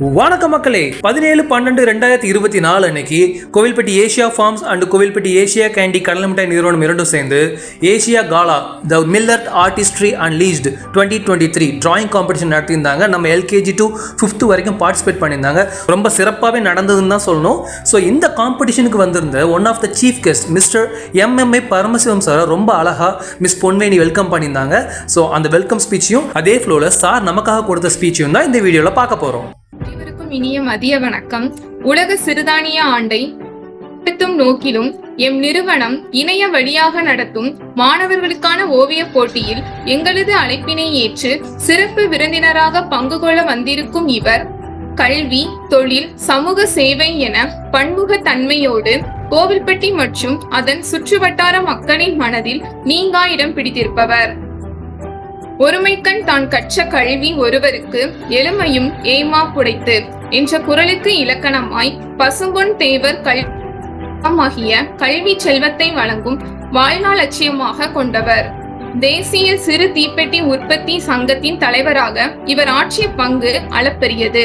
வணக்க மக்களே. பதினேழு பன்னெண்டு ரெண்டாயிரத்தி இருபத்தி நாலு அன்னைக்கு Kovilpatti Asia farms and Kovilpatti Asia candy கடலை மிட்டாய் நிறுவனம் இரண்டும் சேர்ந்து Asia gala the millet artistry and least twenty twenty three drawing competition நடத்தியிருந்தாங்க. நம்ம எல்கேஜி டு ஃபிஃப்த் வரைக்கும் பார்ட்டிசிபேட் பண்ணியிருந்தாங்க. ரொம்ப சிறப்பாகவே நடந்ததுன்னு தான் சொல்லணும். ஸோ இந்த காம்படிஷனுக்கு வந்திருந்த one of the chief guest mister MMA Paramasivam sir ரொம்ப அழகாக மிஸ் பொன்வேணி வெல்கம் பண்ணியிருந்தாங்க. ஸோ அந்த வெல்கம் ஸ்பீச்சையும் அதே ஃப்ளோவில் சார் நமக்காக கொடுத்த ஸ்பீச்சையும் தான் இந்த வீடியோவில் பார்க்க போகிறோம் அனைவருக்கும் இனிய மதிய வணக்கம். உலக சிறுதானிய ஆண்டை நடத்தும் நோக்கிலும் எம் நிறுவனம் இணைய வழியாக நடத்தும் மாணவர்களுக்கான ஓவியப் போட்டியில் எங்களது அழைப்பினை ஏற்று சிறப்பு விருந்தினராக பங்கு கொள்ள வந்திருக்கும் இவர் கல்வி தொழில் சமூக சேவை என பன்முக தன்மையோடு கோவில்பட்டி மற்றும் அதன் சுற்றுவட்டார மக்களின் மனதில் நீங்கா இடம் பிடித்திருப்பவர். ஒருமைக்கண் தான் கற்ற கல்வி ஒருவருக்கு எளிமையும் ஏமா புடைத்து. என்ற குரலுக்கு இலக்கணமாய் பசும்பொன் தேவர் கல்வியாகிய கல்வி செல்வத்தை வழங்கும் வாழ்நாள் லட்சியமாக கொண்டவர். தேசிய சிறு தீப்பெட்டி உற்பத்தி சங்கத்தின் தலைவராக இவர் ஆற்றிய பங்கு அளப்பெரியது.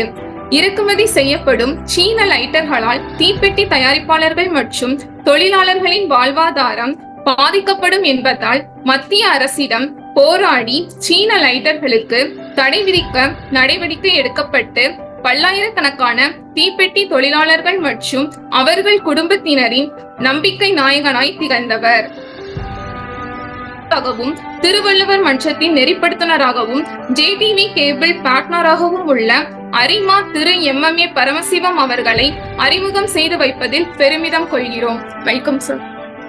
இறக்குமதி செய்யப்படும் சீன லைட்டர்களால் தீப்பெட்டி தயாரிப்பாளர்கள் மற்றும் தொழிலாளர்களின் வாழ்வாதாரம் பாதிக்கப்படும் என்பதால் மத்திய அரசிடம் போராடி சீன லைட்டர்களுக்கு தடை விதிக்க நடவடிக்கை எடுக்கப்பட்டு பல்லாயிரக்கணக்கான தீப்பெட்டி தொழிலாளர்கள் மற்றும் அவர்கள் குடும்பத்தினரின் நம்பிக்கை நாயகனாய் திகழ்ந்தவர். ஆகவும் திருவள்ளுவர் மன்றத்தின் நெறிப்படுத்துனராகவும் ஜேடிவி கேபிள் பார்ட்னராகவும் உள்ள அரிமா திரு எம்எம்ஏ பரமசிவம் அவர்களை அறிமுகம் செய்து வைப்பதில் பெருமிதம் கொள்கிறோம். வெல்கம் சார்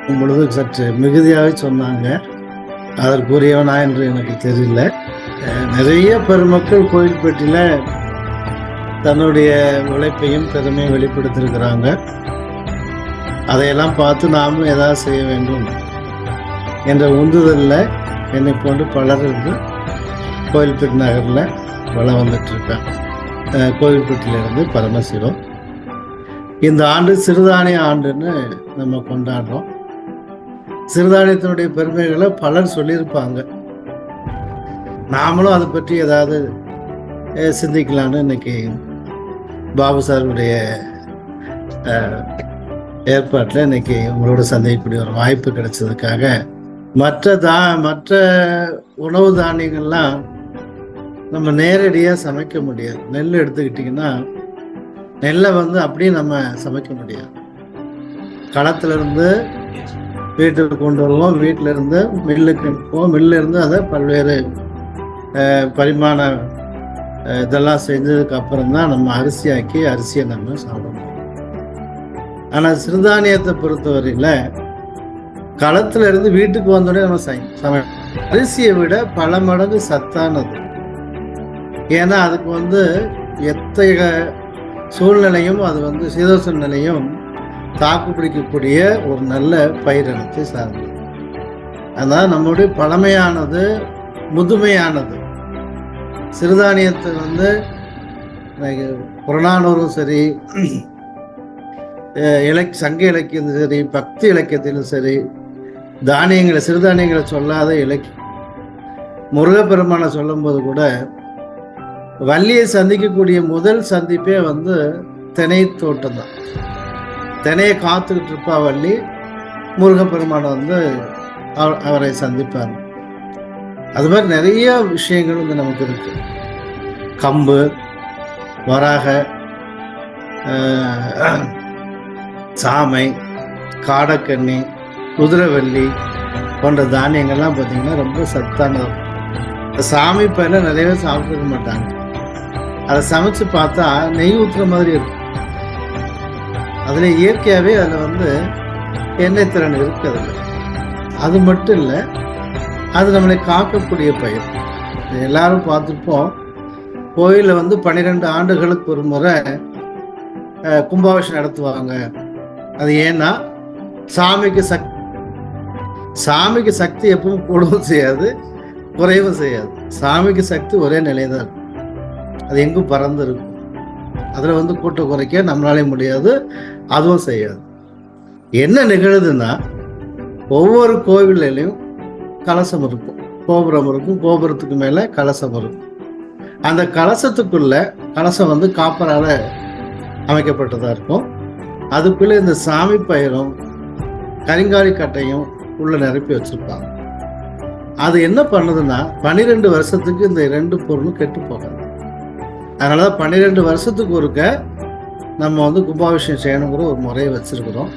உங்களுக்கு சற்று மிகுதியாக சொன்னாங்க. அதற்குரியவனா என்று எனக்கு தெரியல. நிறைய பெருமக்கள் கோயில்பட்டியில் தன்னுடைய உழைப்பையும் திறமையும் வெளிப்படுத்திருக்கிறாங்க அதையெல்லாம் பார்த்து நாமும் ஏதாவது செய்ய வேண்டும் என்ற உந்துதலில் என்னை போன்று பலர் இருந்து கோயில்பட்டி நகரில் வளம் வந்துட்டுருக்கேன் கோயில்பட்டியிலிருந்து பரமசிவம். இந்த ஆண்டு சிறுதானிய ஆண்டுன்னு நம்ம கொண்டாடுறோம். சிறுதானியத்தினுடைய பெருமைகளை பலர் சொல்லியிருப்பாங்க. நாமளும் அதை பற்றி ஏதாவது சிந்திக்கலான்னு இன்னைக்கு பாபு சாருடைய ஏற்பாட்டில் இன்னைக்கு உங்களோட சந்திக்கக்கூடிய ஒரு வாய்ப்பு கிடைச்சதுக்காக மற்ற தா மற்ற உணவு தானியங்கள்லாம் நம்ம நேரடியாக சமைக்க முடியாது. நெல் எடுத்துக்கிட்டிங்கன்னா நெல்லை வந்து அப்படியே நம்ம சமைக்க முடியாது. களத்துலேருந்து வீட்டுக்கு கொண்டு வருவோம். வீட்டில் இருந்து மில்லுக்கு அனுப்புவோம் மில்லில் இருந்து அதை பல்வேறு பரிமாண இதெல்லாம் செஞ்சதுக்கு அப்புறம் தான் நம்ம அரிசியாக்கி அரிசியை நம்ம சாப்பிடணும். ஆனால் சிறுதானியத்தை பொறுத்தவரையில் களத்துல இருந்து வீட்டுக்கு வந்தோடனே நம்ம சமை அரிசியை விட பல மடங்கு சத்தானது. ஏன்னா அதுக்கு வந்து எத்தகைய சூழ்நிலையும் அது வந்து சீதோஷ நிலையும் தாக்கு பிடிக்கக்கூடிய ஒரு நல்ல பயிரினத்தை சார்ந்தது. அதனால் நம்முடைய பழமையானது முதுமையானது. சிறுதானியத்தை வந்து புறநானூரும் சரி இலக் சங்க இலக்கியத்திலும் சரி பக்தி இலக்கியத்திலும் சரி தானியங்களை சிறுதானியங்களை சொல்லாத இலக்கியம். முருகப்பெருமானை சொல்லும்போது கூட வள்ளியை சந்திக்கக்கூடிய முதல் சந்திப்பே வந்து திணை தோட்டம் தான். தினையை காத்துக்கிட்டு இருப்பா வள்ளி. முருகப்பெருமானை வந்து அவ- அவரை சந்திப்பார். அது மாதிரி நிறைய விஷயங்கள் வந்து நமக்கு இருக்கு. கம்பு வராக சாமை காடக்கண்ணி குதிரைவள்ளி போன்ற தானியங்கள்லாம் பார்த்தீங்கன்னா ரொம்ப சத்தானது. சாமி பயில நிறையவே சாப்பிட்டுக்க மாட்டாங்க. அதை சமைச்சு பார்த்தா நெய் ஊற்றுற மாதிரி இருக்கும். அதில் இயற்கையாகவே அதில் வந்து எண்ணெய் திறன் இருக்கிறது அது மட்டும் இல்லை அது நம்மளை காக்கக்கூடிய பயிர். எல்லாரும் பார்த்துருப்போம். கோயிலில் வந்து பன்னிரெண்டு ஆண்டுகளுக்கு ஒரு முறை கும்பாபிஷம் நடத்துவாங்க. அது ஏன்னா சாமிக்கு சக்தி சாமிக்கு சக்தி எப்பவும் கூடவும் செய்யாது குறைவும் செய்யாது. சாமிக்கு சக்தி ஒரே நிலைதான் இருக்கும் அது எங்கும் பறந்து இருக்கும். அதில் வந்து கூட்டம் குறைக்க நம்மளாலே முடியாது. அதுவும் செய்யாது. என்ன நிகழுதுன்னா ஒவ்வொரு கோவில்லையும் கலசம் இருக்கும். கோபுரம் இருக்கும். கோபுரத்துக்கு மேலே கலசம் இருக்கும். அந்த கலசத்துக்குள்ள கலசம் வந்து காப்பரால் அமைக்கப்பட்டதாக இருக்கும். அதுக்குள்ளே இந்த சாமி பயிரும் கரிங்காலி கட்டையும் உள்ள நிரப்பி வச்சுருப்பாங்க. அது என்ன பண்ணுதுன்னா பன்னிரெண்டு வருஷத்துக்கு இந்த ரெண்டு பொருளும் கெட்டு போகாது. அதனால தான் பன்னிரெண்டு வருஷத்துக்கு ஒருக்க நம்ம வந்து கும்பாபிஷேகம் செய்யணுங்கிற ஒரு முறையை வச்சுருக்குறோம்.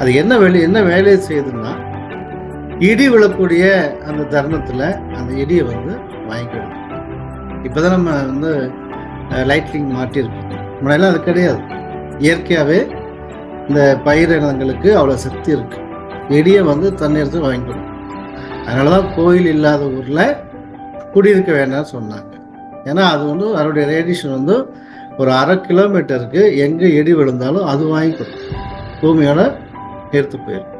அது என்ன வேலை என்ன வேலையை செய்யுதுன்னா இடி விழக்கூடிய அந்த தருணத்தில் அந்த இடியை வந்து வாங்கிக்கணும். இப்போ தான் நம்ம வந்து லைட்லிங் மாட்டியிருக்கோம் முன்னாடிலாம் அது கிடையாது. இயற்கையாகவே இந்த பயிரினங்களுக்கு அவ்வளோ சக்தி இருக்குது இடியை வந்து தண்ணீர்த்து வாங்கிக்கணும். அதனால தான் கோயில் இல்லாத ஊரில் குடியிருக்க வேண்டாம்னு சொன்னாங்க. ஏன்னா அது வந்து அதனுடைய ரேடியேஷன் வந்து ஒரு அரை கிலோமீட்டருக்கு எங்கே இடி விழுந்தாலும் அது வாங்கிக்கணும் பூமியோட எடுத்து போயிடும்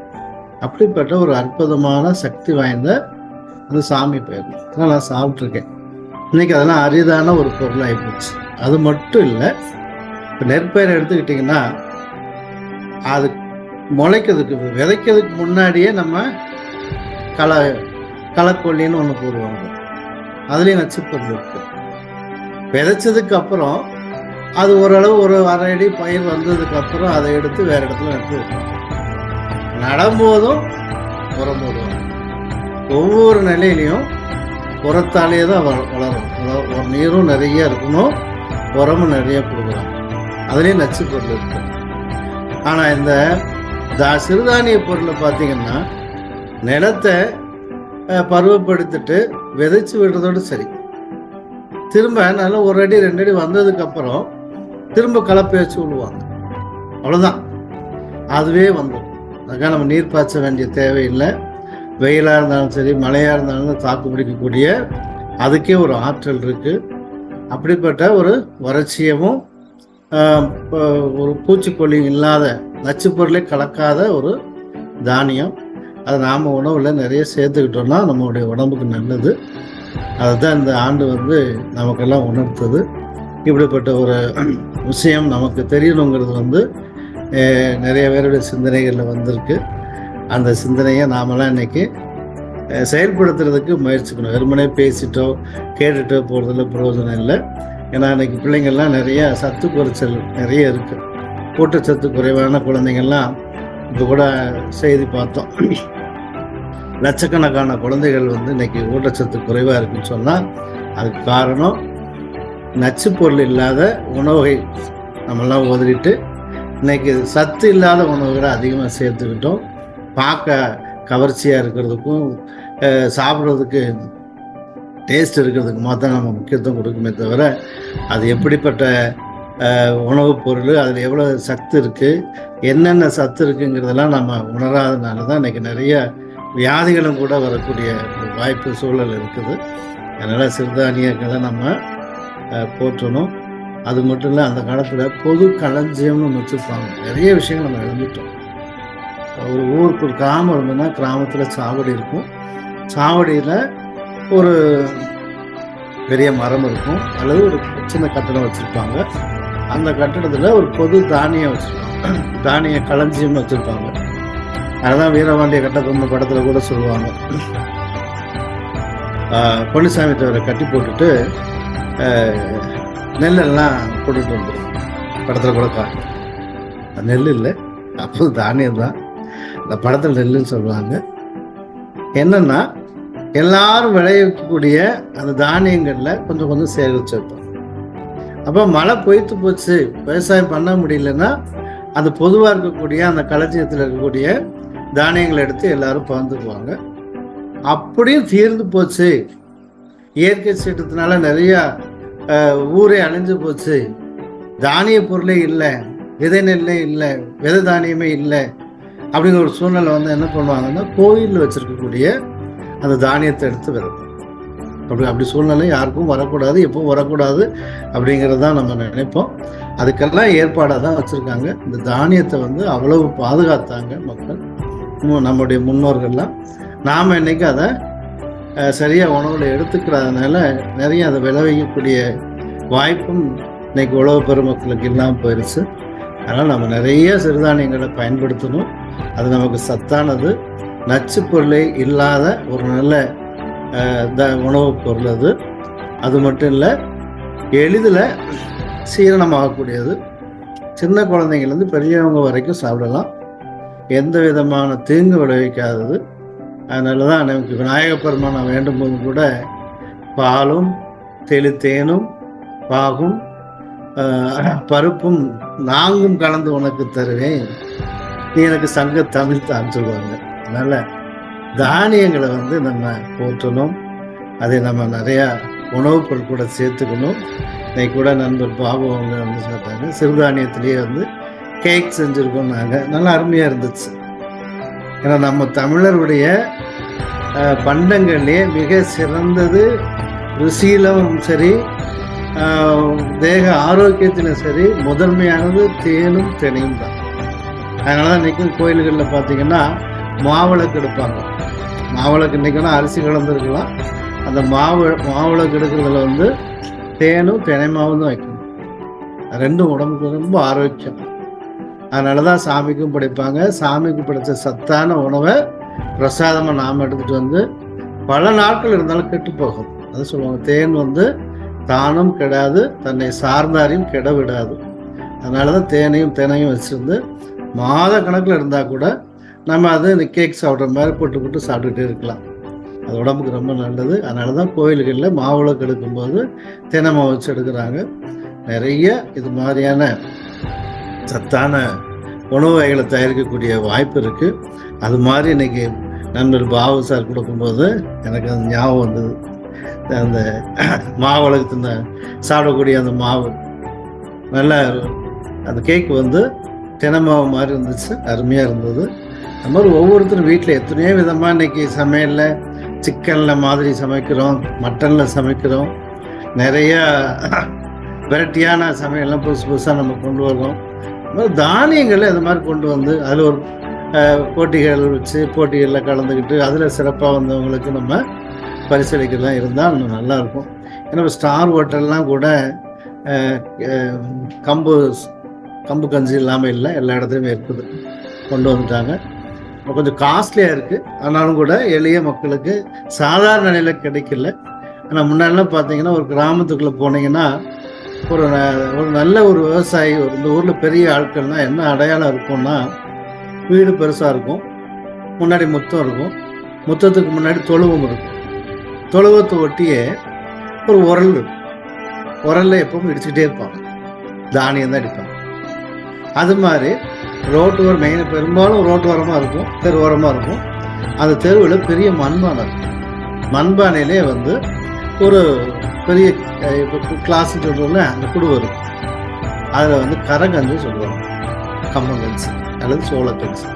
அப்படிப்பட்ட ஒரு அற்புதமான சக்தி வாய்ந்த அந்த சாமி பெயர் அதெல்லாம் நான் சாப்பிட்ருக்கேன். இன்னைக்கு அதெல்லாம் அரிதான ஒரு பொருளாகி போச்சு. அது மட்டும் இல்லை இப்போ நெற்பயிரை எடுத்துக்கிட்டிங்கன்னா அது முளைக்கிறதுக்கு விதைக்கிறதுக்கு முன்னாடியே நம்ம களை களைக்கொல்லின்னு ஒன்று போடுவாங்க. அதுலேயும் நச்சுப்பொருள் இருக்குது விதைச்சதுக்கு அப்புறம் அது ஓரளவு ஒரு அரை அடி பயிர் வந்ததுக்கு அப்புறம் அதை எடுத்து வேற இடத்துல எடுத்து நடும்போதும் உரம் போடுவாங்க ஒவ்வொரு நிலையிலையும் உரத்தாலேயே தான் வள வளரும். அதாவது ஒரு நீரும் நிறைய இருக்கணும் உரமும் நிறைய கொடுக்குறாங்க அதுலேயும் நச்சு பொருள் இருக்கு. ஆனால் இந்த தா சிறுதானிய பொருளை பார்த்தீங்கன்னா நிலத்தை பருவப்படுத்திட்டு விதைச்சு விடுறதோடு சரி. திரும்ப நல்லா ஒரு அடி ரெண்டு அடி வந்ததுக்கப்புறம் திரும்ப கலப்பை வச்சு விடுவாங்க அவ்வளோதான் அதுவே வந்துடும் அதுக்காக நம்ம நீர் பாய்ச்ச வேண்டிய தேவையில்லை. வெயிலாக இருந்தாலும் சரி மழையாக இருந்தாலும் தாக்கு பிடிக்கக்கூடிய அதுக்கே ஒரு ஆற்றல் இருக்குது அப்படிப்பட்ட ஒரு வறட்சியமும் இப்போ ஒரு பூச்சிக்கொல்லியும் இல்லாத நச்சுப்பொருளே கலக்காத ஒரு தானியம். அதை நாம் உணவில் நிறைய சேர்த்துக்கிட்டோம்னா நம்மளுடைய உடம்புக்கு நல்லது. அதுதான் இந்த ஆண்டு வந்து நமக்கெல்லாம் உணர்த்தது. இப்படிப்பட்ட ஒரு விஷயம் நமக்கு தெரியணுங்கிறது வந்து நிறைய பேருடைய சிந்தனைகளில் வந்திருக்கு. அந்த சிந்தனையை நாமெல்லாம் இன்னைக்கு செயல்படுத்துறதுக்கு முயற்சிக்கணும். வெறுமனே பேசிட்டோ கேட்டுட்டோ போகிறதுல பிரயோஜனம் இல்லை. ஏன்னா இன்னைக்கு பிள்ளைங்கள்லாம் நிறைய சத்து குறைச்சல் நிறைய இருக்குது ஊட்டச்சத்து குறைவான குழந்தைங்கள்லாம் இப்போ கூட செய்தி பார்த்தோம். லட்சக்கணக்கான குழந்தைகள் வந்து இன்னைக்கு ஊட்டச்சத்து குறைவாக இருக்குன்னு சொன்னால் அதுக்கு காரணம் நச்சு பொருள் இல்லாத உணவை நம்மெல்லாம் ஒதுக்கிட்டு இன்னைக்கு சத்து இல்லாத உணவுகளை அதிகமாக சேர்த்துக்கிட்டோம். பார்க்க கவர்ச்சியாக இருக்கிறதுக்கும் சாப்பிட்றதுக்கு டேஸ்ட் இருக்கிறதுக்கு மாத்திரம் நம்ம முக்கியத்துவம் கொடுக்குமே தவிர அது எப்படிப்பட்ட உணவுப் பொருள் அதில் எவ்வளோ சத்து இருக்குது என்னென்ன சத்து இருக்குங்கிறதெல்லாம் நம்ம உணராதனால தான் இன்றைக்கி நிறைய வியாதிகளும் கூட வரக்கூடிய ஒரு வாய்ப்பு சூழல் இருக்குது. அதனால் சிறுதானியங்களை நம்ம போற்றணும். அது மட்டும் இல்லை அந்த காலத்தில் பொது களஞ்சியம்னு ஒன்று வச்சுருப்பாங்க. நிறைய விஷயங்கள் நம்ம இழந்துட்டோம். ஒரு ஊருக்கு ஒரு கிராமம் இருந்ததுன்னா கிராமத்தில் சாவடி இருக்கும். சாவடியில் ஒரு பெரிய மரம் இருக்கும். அல்லது ஒரு சின்ன கட்டடம் வச்சுருப்பாங்க. அந்த கட்டடத்தில் ஒரு பொது தானியம் வச்சுருப்பாங்க. தானிய களஞ்சியம்னு வச்சுருப்பாங்க. அதுதான் வீரபாண்டிய கட்டபொம்மன் படத்தில் கூட சொல்லுவாங்க. ஆஹ் பொன்னிசாமி தவிர கட்டி போட்டுட்டு நெல்லெல்லாம் கொண்டுட்டு வந்துடும் படத்தில் கூட காட்டும் நெல் இல்லை. அப்போ தானியம் தான். இந்த படத்தில் நெல்லுன்னு சொல்லுவாங்க. என்னன்னா எல்லாரும் விளையக்கூடிய அந்த தானியங்களில் கொஞ்சம் கொஞ்சம் சேகரித்து வைப்போம். அப்போ மழை பொய்த்து போச்சு. விவசாயம் பண்ண முடியலன்னா அந்த பொதுவாக இருக்கக்கூடிய அந்த களஞ்சியத்தில் இருக்கக்கூடிய தானியங்களை எடுத்து எல்லாரும் பகிர்ந்துக்குவாங்க. அப்படியும் தீர்ந்து போச்சு. இயற்கை சீற்றத்தினால நிறையா ஊரே அழிஞ்சு போச்சு. தானிய பொருளே இல்லை. விதை நெல்லே இல்லை. விதை தானியமே இல்லை. அப்படிங்கிற ஒரு சூழ்நிலை வந்து என்ன பண்ணுவாங்கன்னா கோயிலில் வச்சிருக்கக்கூடிய அந்த தானியத்தை எடுத்து விதைப்பாங்க அப்படி அப்படி சூழ்நிலை யாருக்கும் வரக்கூடாது எப்பவும் வரக்கூடாது அப்படிங்கிறது தான் நம்ம நினைப்போம். அதுக்கெல்லாம் ஏற்பாடாக தான் வச்சுருக்காங்க. இந்த தானியத்தை வந்து அவ்வளவு பாதுகாத்தாங்க மக்கள். நம்முடைய முன்னோர்கள்லாம். நாம் இன்னைக்கு அதை சரியாக உணவில் எடுத்துக்கிறதுனால நிறைய அதை விளைவிக்கக்கூடிய வாய்ப்பும் இன்னைக்கு உழவு பெருமக்களுக்கு இல்லாமல் போயிடுச்சு அதனால் நம்ம நிறைய சிறுதானியங்களை பயன்படுத்தணும். அது நமக்கு சத்தானது. நச்சு பொருளே இல்லாத ஒரு நல்ல த உணவுப் பொருள் அது. அது மட்டும் இல்லை எளிதில் சீரணமாகக்கூடியது. சின்ன குழந்தைங்கள்லேருந்து பெரியவங்க வரைக்கும் சாப்பிடலாம். எந்த விதமான தீங்கு விளைவிக்காதது. அதனால தான் நமக்கு விநாயக பெருமானை வேண்டும் போது கூட பாலும் தெளித்தேனும் பாகும் பருப்பும் நாங்கும் கலந்து உனக்கு தருவேன். நீ எனக்கு சங்க தமிழ் தான் சொல்லுவாங்க. அதனால தானியங்களை வந்து நம்ம போற்றணும். அதை நம்ம நிறையா உணவுப் பொருள் கூட சேர்த்துக்கணும். இன்னைக்கு கூட நண்பர் பாபு அவங்க வந்து சொல்லிட்டாங்க சிறுதானியத்திலேயே வந்து கேக் செஞ்சுருக்கோம் நாங்கள் நல்லா அருமையாக இருந்துச்சு. ஏன்னா நம்ம தமிழருடைய அஹ், பண்டங்கள்லேயே மிக சிறந்தது. ருசியிலும் சரி தேக ஆரோக்கியத்திலும் சரி முதன்மையானது தேனும் தினையும் தான். அதனால தான் இன்றைக்கும் கோயில்களில் பார்த்தீங்கன்னா மாவிளக்கு எடுப்பாங்க. மாவிளக்கு இன்றைக்குன்னா அரிசி கலந்துருக்கலாம். அந்த மாவு மாவிளக்கு எடுக்கிறதுல வந்து தேனும் தினைமாவும் தான் வைக்கணும். ரெண்டும் உடம்புக்கு ரொம்ப ஆரோக்கியம். அதனால தான் சாமிக்கும் படைப்பாங்க. சாமிக்கு படைத்த சத்தான உணவை பிரசாதமாக நாம் எடுத்துகிட்டு வந்து பல நாட்கள் இருந்தாலும் கெட்டு போகும். அது சொல்லுவாங்க தேன் வந்து தானும் கெடாது தன்னை சார்ந்தாரையும் கெட விடாது. அதனால தான் தேனையும் தேனையும் வச்சுருந்து மாத கணக்கில் இருந்தால் கூட நம்ம அது இந்த கேக் சாப்பிட்ற மாதிரி போட்டு போட்டு சாப்பிட்டுக்கிட்டே இருக்கலாம். அது உடம்புக்கு ரொம்ப நல்லது. அதனால தான் கோயில்களில் மாவிளக்கு எடுக்கும்போது தினமாக வச்சு எடுக்கிறாங்க. நிறைய இது மாதிரியான சத்தான உணவு வகைகளை தயாரிக்கக்கூடிய வாய்ப்பு இருக்குது அது மாதிரி இன்னைக்கு நண்பர் பாபு சார் கொடுக்கும்போது எனக்கு அந்த ஞாபகம் வந்தது. அந்த மாவிளக்கு சாப்பிடக்கூடிய அந்த மாவு. நல்லா அந்த கேக் வந்து தினமாவு மாதிரி இருந்துச்சு. அருமையாக இருந்தது. அது மாதிரி ஒவ்வொருத்தரும் வீட்டில் எத்தனையோ விதமாக இன்னைக்கு சமையலில் சிக்கனில் மாதிரி சமைக்கிறோம் மட்டனில் சமைக்கிறோம். நிறையா வெரைட்டியான சமையல்லாம் புதுசு புதுசாக நம்ம கொண்டு வரோம் மாதிரி தானியங்களை அது மாதிரி கொண்டு வந்து அதில் ஒரு போட்டிகள் வச்சு போட்டிகளில் கலந்துக்கிட்டு அதில் சிறப்பாக வந்தவங்களுக்கு நம்ம பரிசளிக்கலாம் இருந்தால் இன்னும் நல்லாயிருக்கும் ஏன்னா இப்போ ஸ்டார் ஹோட்டல்லாம் கூட கம்பு கம்பு கஞ்சி இல்லாமல் இல்லை எல்லா இடத்துலையுமே இருக்குது. கொண்டு வந்துட்டாங்க. கொஞ்சம் காஸ்ட்லியாக இருக்குது ஆனாலும் கூட எளிய மக்களுக்கு சாதாரண நிலையில் கிடைக்கல. ஆனால் முன்னாடிலாம் பார்த்தீங்கன்னா ஒரு கிராமத்துக்குள்ளே போனீங்கன்னா ஒரு ஒரு நல்ல ஒரு விவசாயி ஒரு இந்த ஊரில் பெரிய ஆட்கள்னால் என்ன அடையாளம் இருக்கும்னா வீடு பெருசாக இருக்கும். முன்னாடி முத்தம் இருக்கும். முத்தத்துக்கு முன்னாடி தொழுவம் இருக்கும். தொழுவத்தை ஒட்டியே ஒரு உரல் இருக்கும். உரல்ல எப்பவும் இடிச்சுக்கிட்டே இருப்பாங்க. தானியம் தான் அடிப்பாங்க அது மாதிரி ரோட்டு ஓரம் மெயின் பெரும்பாலும் ரோட்டு ஓரமாக இருக்கும். தெரு ஓரமாக இருக்கும். அந்த தெருவில் பெரிய மண்பானை இருக்கும். மண்பானையிலே வந்து ஒரு பெரிய இப்போ கிளாஸ் சொல்கிறோம்ல அந்த குடு வரும் அதில் வந்து கரகஞ்சு சொல்லுவாங்க. கம்மங்கஞ்சு அல்லது சோளக்கஞ்சு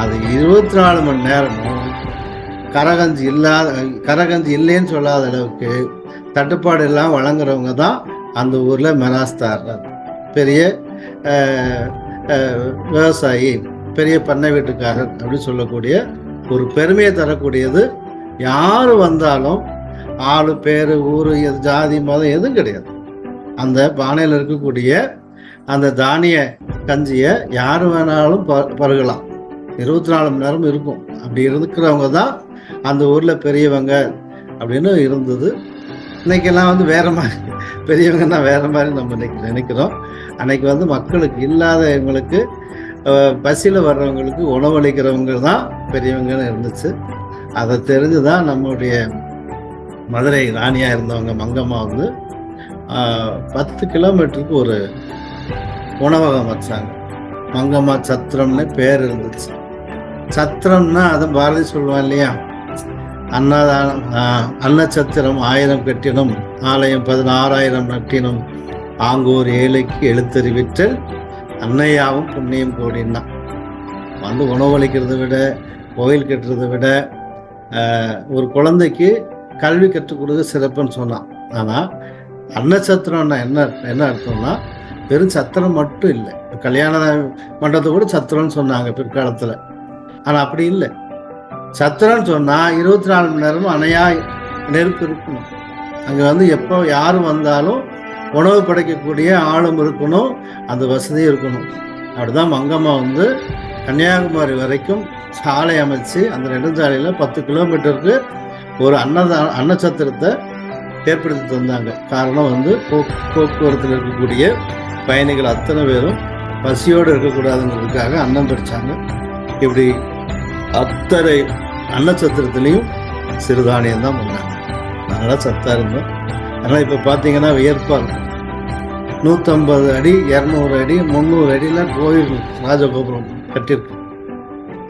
அது இருபத்தி நாலு மணி நேரமும் கரகஞ்சி இல்லாத கரகஞ்சி இல்லைன்னு சொல்லாத அளவுக்கு தட்டுப்பாடு எல்லாம் வழங்குறவங்க தான் அந்த ஊரில் மெராஸ்தார். பெரிய விவசாயி பெரிய பண்ணை வீட்டுக்காரர் அப்படின்னு சொல்லக்கூடிய ஒரு பெருமையை தரக்கூடியது யார் வந்தாலும் ஆளு பேர் ஊர் ஜாதி மதம் எதுவும் கிடையாது. அந்த பானையில் இருக்கக்கூடிய அந்த தானிய கஞ்சியை யார் வேணாலும் ப பருகலாம். இருபத்தி நாலு மணி நேரம் இருக்கும். அப்படி இருக்கிறவங்க தான் அந்த ஊரில் பெரியவங்க அப்படின்னு இருந்தது. இன்னைக்கெல்லாம் வந்து வேற மாதிரி பெரியவங்கன்னா வேற மாதிரி நம்ம இன்னைக்கு நினைக்கிறோம். அன்னைக்கு வந்து மக்களுக்கு இல்லாதவங்களுக்கு இவங்களுக்கு பசியில் வர்றவங்களுக்கு உணவளிக்கிறவங்க தான் பெரியவங்கன்னு இருந்துச்சு. அதை தெரிஞ்சு தான் நம்முடைய மதுரை ராணியாக இருந்தவங்க மங்கம்மா வந்து பத்து கிலோமீட்டருக்கு ஒரு உணவகம் வச்சாங்க. மங்கம்மா சத்திரம்னு பேர் இருந்துச்சு. சத்திரம்னா அது பாரதி சொல்லுவான் இல்லையா? அன்னதானம் அன்னச்சத்திரம் ஆயிரம் கட்டினம் ஆலயம் பதினாறாயிரம் நட்டினம் ஆங்கோர் ஏழைக்கு எழுத்தறிவிட்டு அன்னையாவும் புண்ணியம் கோடின்னா. வந்து உணவளிக்கிறதை விட கோயில் கட்டுறதை விட ஒரு குழந்தைக்கு கல்வி கற்றுக் கொடுக்க சிறப்புன்னு சொன்னான். ஆனால் அன்னச்சத்திரம்னா என்ன என்ன அர்த்தம்னா வெறும் சத்திரம் மட்டும் இல்லை. கல்யாண மண்டபத்தை கூட சத்திரம்னு சொன்னாங்க பிற்காலத்தில். ஆனால் அப்படி இல்லை. சத்திரம்னு சொன்னால் இருபத்தி நாலு மணி நேரமும் அணையா நெருப்பு இருக்கணும். அங்கே வந்து எப்போ யார் வந்தாலும் உணவு படைக்கக்கூடிய ஆளும் இருக்கணும் அந்த வசதியும் இருக்கணும். அப்படிதான் மங்கம்மா வந்து கன்னியாகுமரி வரைக்கும் சாலை அமைச்சு அந்த நெடுஞ்சாலையில் பத்து கிலோமீட்டருக்கு ஒரு அன்னதா அன்னச்சத்திரத்தை ஏற்படுத்தி தந்தாங்க காரணம் வந்து போக்குவரத்தில் இருக்கக்கூடிய பயணிகள் அத்தனை பேரும் பசியோடு இருக்கக்கூடாதுங்கிறதுக்காக அன்னம் பறிச்சாங்க. இப்படி அத்தனை அன்னச்சத்திரத்துலேயும் சிறுதானியம் தான் பண்ணாங்க. அதனால சத்தாக இருந்தோம். ஆனால் இப்போ பார்த்தீங்கன்னா வியர்ப்பாக இருக்கும் நூற்றம்பது அடி இரநூறு அடி முந்நூறு அடிலாம் கோயில் ராஜகோபுரம் கட்டியிருக்கு.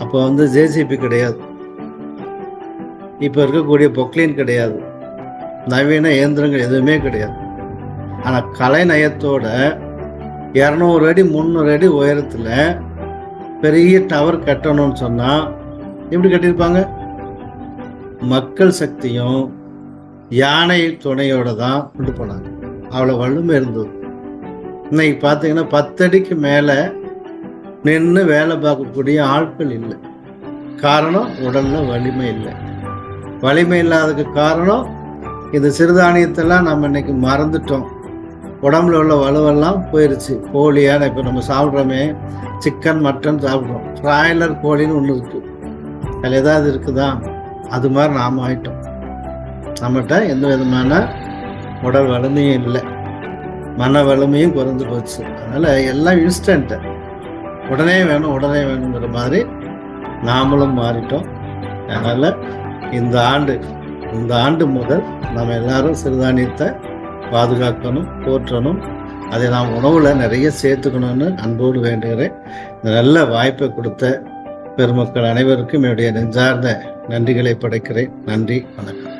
அப்போ வந்து ஜேசிபி கிடையாது. இப்போ இருக்கக்கூடிய பொக்லைன் கிடையாது. நவீன இயந்திரங்கள் எதுவுமே கிடையாது. ஆனால் கலைநயத்தோட இரநூறு அடி முந்நூறு அடி உயரத்தில் பெரிய டவர் கட்டணும்னு சொன்னால் எப்படி கட்டியிருப்பாங்க? மக்கள் சக்தியும் யானை துணையோட தான் கொண்டு போனாங்க. அவ்வளோ வலிமை இருந்தது. இன்னைக்கு பார்த்தீங்கன்னா பத்தடிக்கு மேலே நின்று வேலை பார்க்கக்கூடிய ஆட்கள் இல்லை. காரணம் உடலில் வலிமை இல்லை. வலிமை இல்லாததுக்கு காரணம் இந்த சிறுதானியத்தெல்லாம் நம்ம இன்னைக்கு மறந்துட்டோம். உடம்புல உள்ள வலுவெல்லாம் போயிருச்சு. கோழியான இப்போ நம்ம சாப்பிட்றோமே சிக்கன் மட்டன் சாப்பிட்றோம். பிராய்லர் கோழின்னு ஒன்று இருக்குது அதில் ஏதாவது இருக்குதா? அது மாதிரி நாம் ஆயிட்டோம். நம்மகிட்ட எந்த விதமான உடல் வலிமையும் இல்லை. மன வலிமையும் குறைஞ்சு போச்சு. அதனால் எல்லாம் இன்ஸ்டன்ட்டு உடனே வேணும் உடனே வேணுங்கிற மாதிரி நாமளும் மாறிட்டோம். அதனால் இந்த ஆண்டு இந்த ஆண்டு முதல் நம்ம எல்லாரும் சிறுதானியத்தை பாதுகாக்கணும் போற்றணும். அதை நாம் உணவில் நிறைய சேர்த்துக்கணும்னு அன்போடு வேண்டுகிறேன். இந்த நல்ல வாய்ப்பை கொடுத்த பெருமக்கள் அனைவருக்கும் என்னுடைய நெஞ்சார்ந்த நன்றிகளை படைக்கிறேன். நன்றி வணக்கம்.